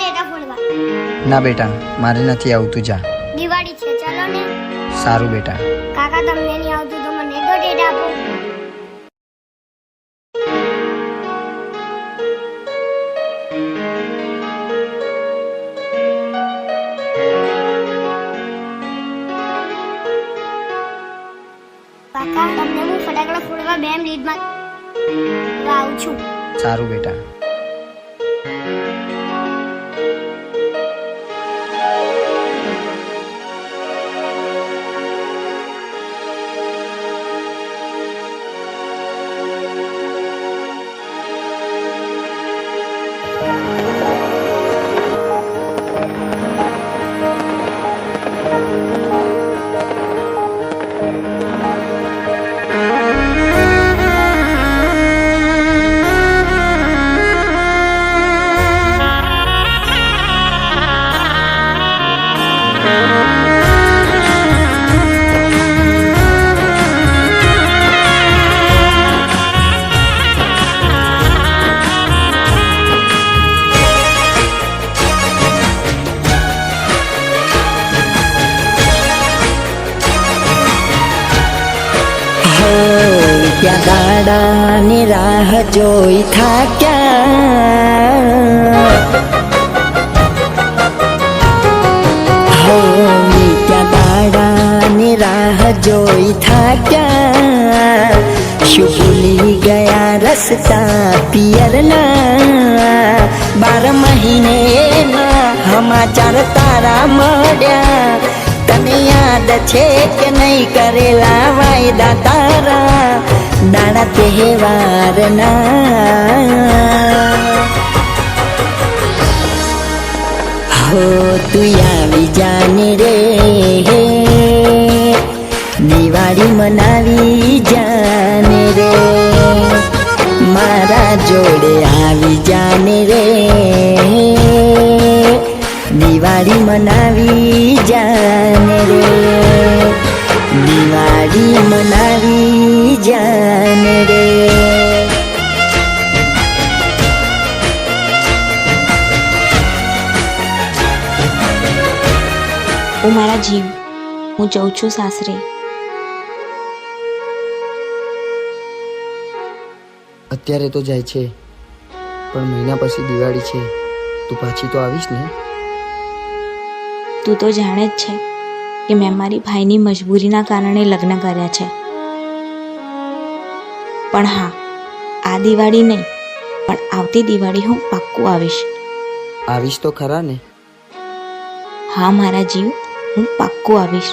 ફોડવા. ના બેટા મારે નથી આવતું જા. દિવાળી છે ચાલો ને. સારું બેટા. કાકા તમને નહીં આવતું તો મને તો ટેટા આપો. કાકા તમને હું ફટાકડા ફોડવા બે મિનિટમાં આવું છું. સારું બેટા. દાડાની રાહ જોઈ થાક્યા. હો ત્યાં દાડાની રાહ જોઈ થાક્યા. શું ભૂલી ગયા રસ્તા પિયરના? બાર મહિને સમાચાર તારા મળ્યા. તને યાદ છે કે નહીં કરેલા વાયદા તારા? દાડા તહેવારના. હો, તું આવી જાને રે. દિવાળી મનાવી જાને રે. મારા જોડે આવી જાને રે. દિવાળી મનાવી જાને રે. દિવાળી મનાવી મારા જીવ હું જઉં છું સાસરે. અત્યારે તો જાય છે પણ મહિના પછી દિવાળી છે. તું પાછી તો આવીશ ને? તું તો જાણે જ છે કે મેં મારી ભાઈની મજબૂરીના કારણે લગ્ન કર્યા છે. પણ હા આ દિવાળી નહીં પણ આવતી દિવાળી હું પાક્કું આવીશ. આવીશ તો ખરા ને? હા મારા જીવ. હું પાક્કું આવીશ.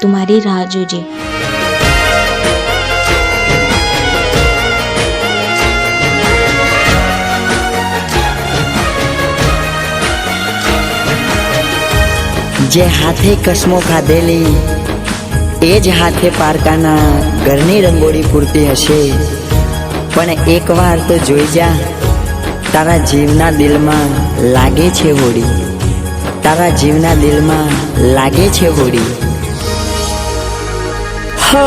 તું મારી રાહ જોજે. જે હાથે કસમો ખાધેલી, એ જ હાથે પારકાના ઘરની રંગોળી પૂરતી હશે. પણ એકવાર તો જોઈ જા, તારા જીવના દિલમાં લાગે છે હોળી. તારા જીવના દિલમાં લાગે છે હોળી? હો,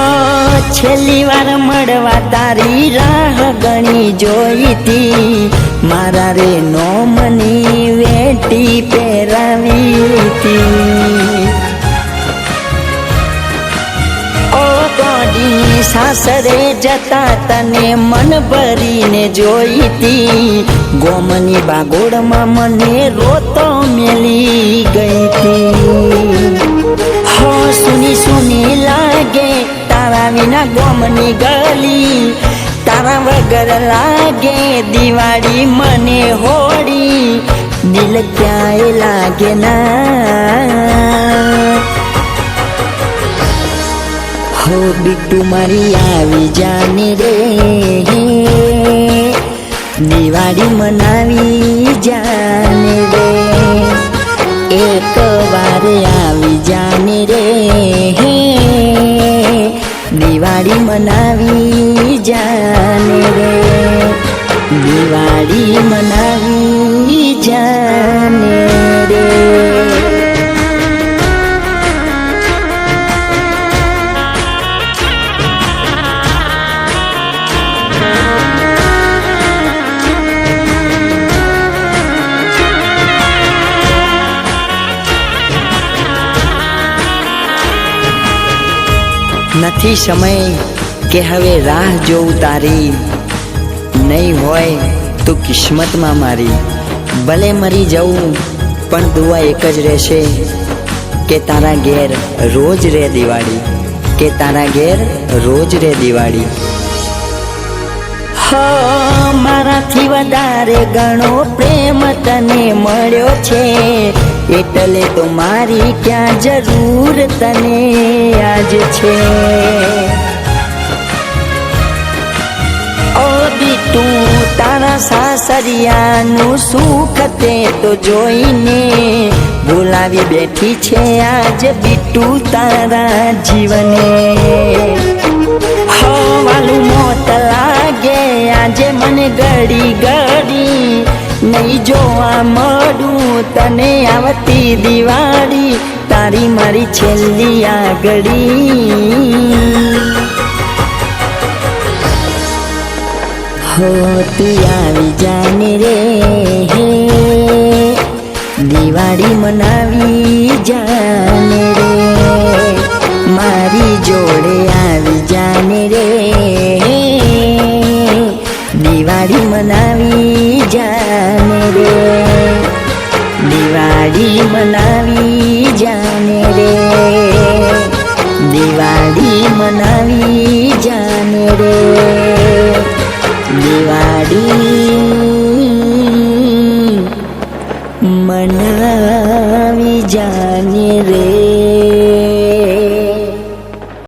છેલ્લી વાર મળવા તારી રાહ ગણી જોઈતી. મારા રે નો મની વેટી પહેરાવીતી ઓ સાસરે જતા તને મન ભરીને જોઈતી. ગોમની બાગોળમાં મને રોતો મેલી ગઈ તી હો, સુની સુની લાગે તારા વિના ગોમની ગલી. તારા વગર લાગે દિવાળી મને હોળી. દિલ ક્યાંય લાગે ના. હો બીટુ મારી આવી જાને રે. દિવાળી મનાવી જાને રે. એક વાર આવી જાને રે. દિવાળી મનાવી જાને રે. દિવાળી મનાવી જાને નથી સમય કે હવે રાહ જોઉં તારી. નહીં હોય તો કિસ્મતમાં મારી. ભલે મરી જવું પણ દુઆ એક જ રહેશે કે તારા ઘેર રોજ રે દિવાળી. કે તારા ઘેર રોજ રે દિવાળી. હો, મારાથી વધારે ઘણો પ્રેમ તને મળ્યો છે. એટલે તો મારી ક્યાં જરૂર તને આજ છે? ઓ બીટુ, તારા સાસરિયાનું સુખ તે તો જોઈને બોલાવી બેઠી છે આજ બીટુ તારા જીવને. હવાલું મોત લાગે, આજે મને ઘડી નહીં જોવા મળું, તને આવતી દિવાળી, તારી મારી છેલ્લી આગળી. હો, તું આવી જાને રે, હે. દિવાળી મનાવી જાને દિવાળી